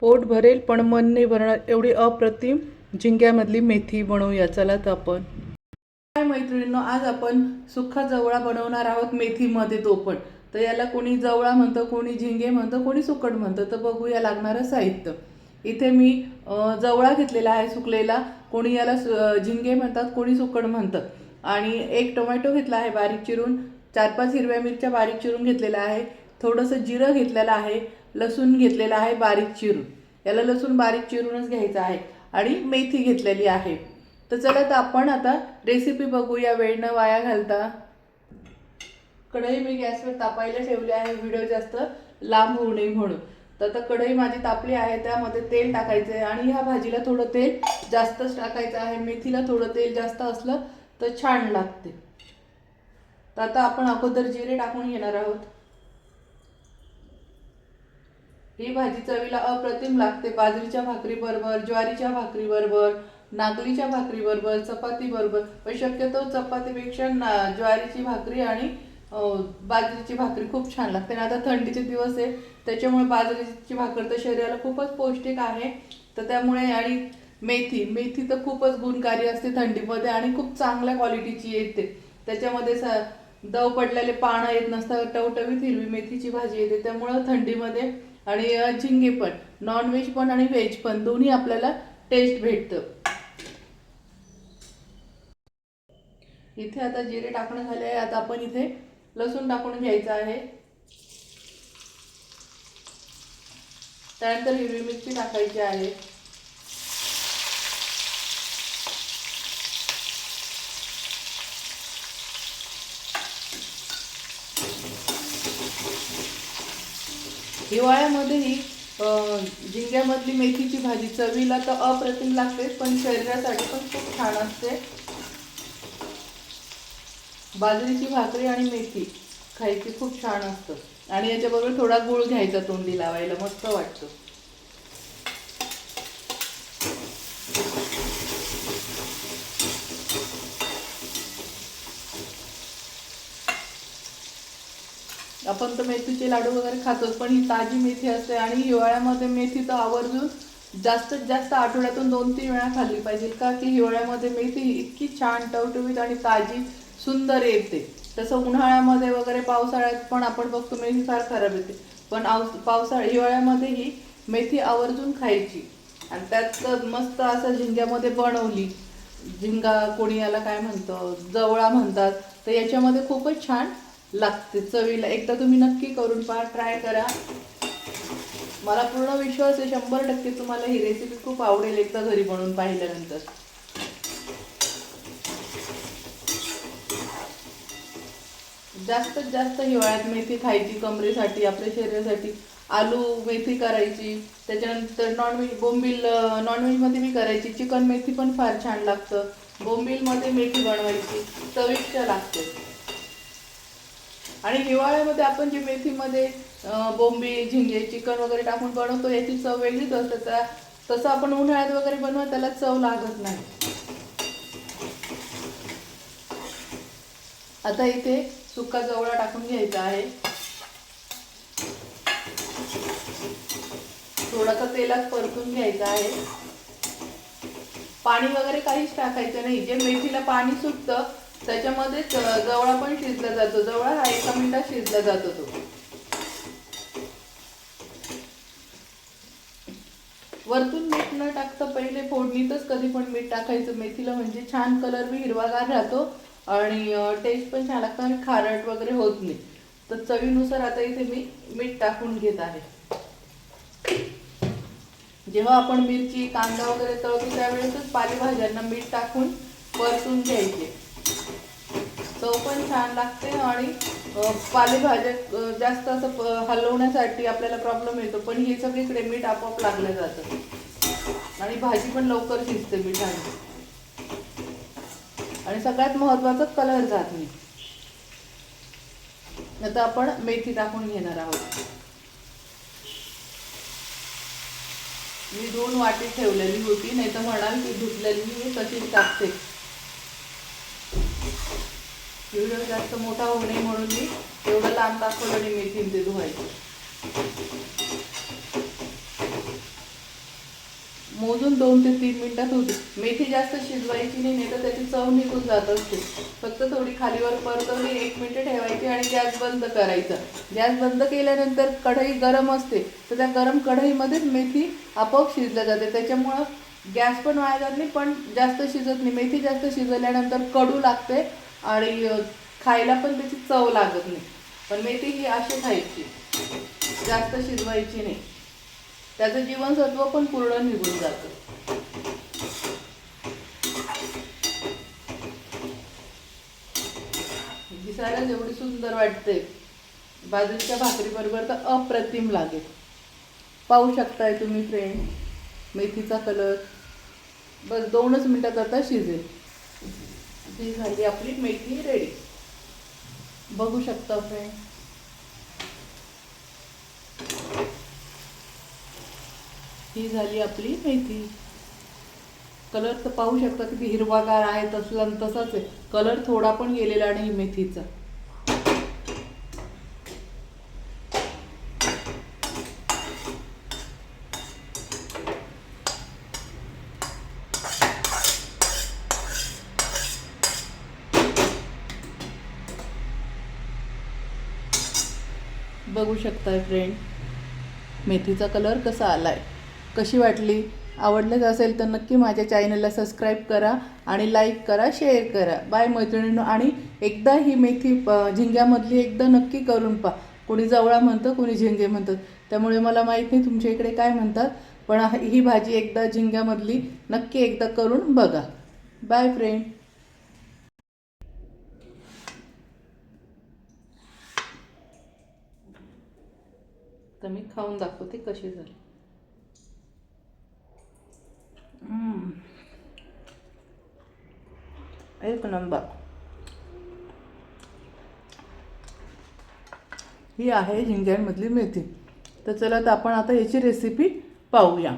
पोट भरेल पण मन नाही भरणार. एवढी अप्रतिम झिंग्यामधली मेथी बनवूया. चला तर आपण. काय मैत्रिणींनो आज आपण सुखा जवळा बनवणार आहोत मेथीमध्ये तो पण तर याला कोणी जवळा म्हणतं कोणी झिंगे म्हणतं कोणी सुकट म्हणतं तर बघूया लागणारं साहित्य. इथे मी जवळा घेतलेला आहे सुकलेला. कोणी याला सु- झिंगे म्हणतात कोणी सुकट म्हणतात आणि एक टोमॅटो घेतला आहे बारीक चिरून. चार पाच हिरव्या मिरच्या बारीक चिरून घेतलेल्या आहे. थोडंसं जिरं घेतलेलं आहे. लसूण घेतलेला आहे बारीक चिरून. याला लसूण बारीक चिरूनच घ्यायचं आहे आणि मेथी घेतलेली आहे. तर चला तर आपण आता रेसिपी बघूया वेळ न वाया घालता. कढई मी गॅसवर तापायला ठेवली आहे व्हिडिओ जास्त लांब होऊ नये म्हणून. तर आता कढई माझी तापली आहे त्यामध्ये तेल टाकायचं आहे आणि ह्या भाजीला थोडं तेल जास्तच टाकायचं आहे. मेथीला थोडं तेल जास्त असलं तर छान लागते. तर आता आपण अगोदर जिरे टाकून घेणार आहोत. ही भाजी चवीला अप्रतिम लागते. बाजरीच्या भाकरी बरोबर ज्वारीच्या भाकरी बरोबर नागलीच्या भाकरी बरोबर चपाती बरोबर पण शक्यतो चपातीपेक्षा ना ज्वारीची भाकरी आणि बाजरीची भाकरी खूप छान लागते. आणि आता थंडीचे दिवस आहे. त्याच्यामुळे बाजरीची भाकर तर शरीराला खूपच पौष्टिक आहे. तर त्यामुळे आणि मेथी मेथी तर खूपच गुणकारी असते थंडीमध्ये आणि खूप चांगल्या क्वालिटीची येते. त्याच्यामध्ये स दव पडलेले पानं येत नसतात. टवटवीत हिरवी मेथीची भाजी येते. त्यामुळं थंडीमध्ये आणि झिंगे पण. नॉनव्हेज पण आणि व्हेज पण. दोन्ही आपल्याला टेस्ट भेटतं. इथे आता जिरे टाकणं झाले आहे. आता आपण इथे लसूण टाकून घ्यायचं आहे. त्यानंतर हिरवी मिरची टाकायची आहे. हिवाळ्यामध्येही झिंग्यामधली मेथीची भाजी चवीला तर अप्रतिम लागते पण शरीरासाठी पण खूप छान असते. बाजरीची भाकरी आणि मेथी खायची खूप छान असतं. आणि याच्याबरोबर थोडा गुळ घ्यायचा तोंडी लावायला मस्त वाटतं. आपण तर मेथीचे लाडू वगैरे खातोच पण ही ताजी मेथी असते आणि हिवाळ्यामध्ये मेथी तर आवर्जून जास्तीत जास्त आठवड्यातून दोन तीन वेळा खाल्ली पाहिजे का की हिवाळ्यामध्ये मेथी इतकी छान टवटवीत आणि ताजी सुंदर येते. तसं उन्हाळ्यामध्ये वगैरे पावसाळ्यात पण आपण बघतो मेथी फार खराब येते. पण आव- पावसाळ्या हिवाळ्यामध्ये ही मेथी आवर्जून खायची. आणि त्यात मस्त असं झिंग्यामध्ये बनवली. झिंगा कोणी याला काय म्हणतं जवळा म्हणतात तर याच्यामध्ये खूपच छान लागते चवीला. एकदा तुम्ही नक्की करून पहा ट्राय करा. मला पूर्ण विश्वास आहे शंभर टक्के तुम्हाला ही रेसिपी खूप आवडेल एकदा घरी बनवून पाहिल्यानंतर. जास्तीत जास्त हिवाळ्यात मेथी खायची कमरेसाठी आपल्या शरीरासाठी. आलू मेथी करायची त्याच्यानंतर नॉनव्हेज बोंबील नॉनव्हेजमध्ये मी करायची. चिकन मेथी पण फार छान लागतं. बोंबीलमध्ये मेथी बनवायची. चविष्ट लागते. आणि हिवाळ्यामध्ये आपण जे मेथीमध्ये बोंबी झिंगे चिकन वगैरे टाकून बनवतो याची चव वेगळीच असते. त्या तसं आपण उन्हाळ्यात वगैरे बनवत त्याला चव लागत नाही. आता इथे सुका जवळा टाकून घ्यायचा आहे. थोडासा तेलात परतून घ्यायचा आहे. पाणी वगैरे काहीच टाकायचं नाही. जे मेथीला पाणी सुटतं त्याच्यामध्येच जवळा पण शिजला जातो. जवळा हा एका मिनिटात शिजला जातो तो. वरतून मीठ न टाकता पहिले फोडणीतच कधी पण मीठ टाकायचं. मेथीला म्हणजे छान कलर बी हिरवागार राहतो आणि टेस्ट पण छान लागतो आणि खारट वगैरे होत नाही. तर चवीनुसार आता इथे मी मीठ टाकून घेत आहे. जेव्हा आपण मिरची कांदा वगैरे तळतो त्यावेळेसच पालेभाज्यांना मीठ टाकून परतून घ्यायचे. चव पण छान लागते आणि पालेभाज्या जास्त असं हलवण्यासाठी आपल्याला प्रॉब्लेम येतो पण हे सगळीकडे मीठ आपोआप लागलं जातं. आणि भाजी पण लवकर शिजते मिठाने आणि सगळ्यात महत्वाचं कलर जात नाही. आता आपण मेथी टाकून घेणार आहोत. मी दोन वाटी ठेवलेली होती नाही तर म्हणाल की धुतलेली मी तशीच टाकते. व्हिडिओ जास्त मोठा होऊ नये म्हणून मी एवढं लांब दाखवलं आणि मेथी ते धुवायचं. मोजून दोन ते तीन मिनिटात होते. मेथी जास्त शिजवायची नाही नाही तर त्याची चव निघून जात असते. फक्त थोडी खालीवर परतवली एक मिनिट ठेवायची आणि गॅस बंद करायचा. गॅस बंद केल्यानंतर कढई गरम असते. तर त्या गरम कढईमध्येच मेथी आपोआप शिजल्या जाते. त्याच्यामुळं गॅस पण वाया जात नाही पण जास्त शिजत नाही. मेथी जास्त शिजवल्यानंतर कडू लागते. आणि खायला पण त्याची चव लागत नाही. पण मेथी ही अशी खायची. जास्त शिजवायची नाही. त्याचं जीवनसत्व पण पूर्ण निघून जातं. दिसायला जेवढी सुंदर वाटते बाजरीच्या भाकरीबरोबर तर अप्रतिम लागेल. पाहू शकताय तुम्ही फ्रेंड मेथीचा कलर बस दोनच मिनटात आता शिजेल. ही झाली आपली मेथी रेडी बघू शकता फ्रेंड. ही झाली आपली मेथी. कलर तर पाहू शकता किती हिरवागार आहे तसला तसाच आहे. कलर थोडा पण गेलेला नाही मेथीचा. बघू शकताय फ्रेंड मेथीचा कलर कसा आलाय? कशी वाटली? आवडलंच असेल तर नक्की माझ्या चॅनलला सबस्क्राईब करा आणि लाईक करा शेअर करा. बाय मैत्रिणींनो. आणि एकदा ही मेथी प- झिंग्यामधली एकदा नक्की करून पहा. कोणी जवळा म्हणतं कोणी झिंगे म्हणतात. त्यामुळे मला माहीत नाही तुमच्या इकडे काय म्हणतात. पण ही भाजी एकदा झिंग्यामधली नक्की एकदा करून बघा. बाय फ्रेंड तर मी खाऊन दाखवते कशी झाली. एक नंबर. ही आहे झिंग्यांमधली मेथी. तर चला तर आपण आता याची रेसिपी पाहूया.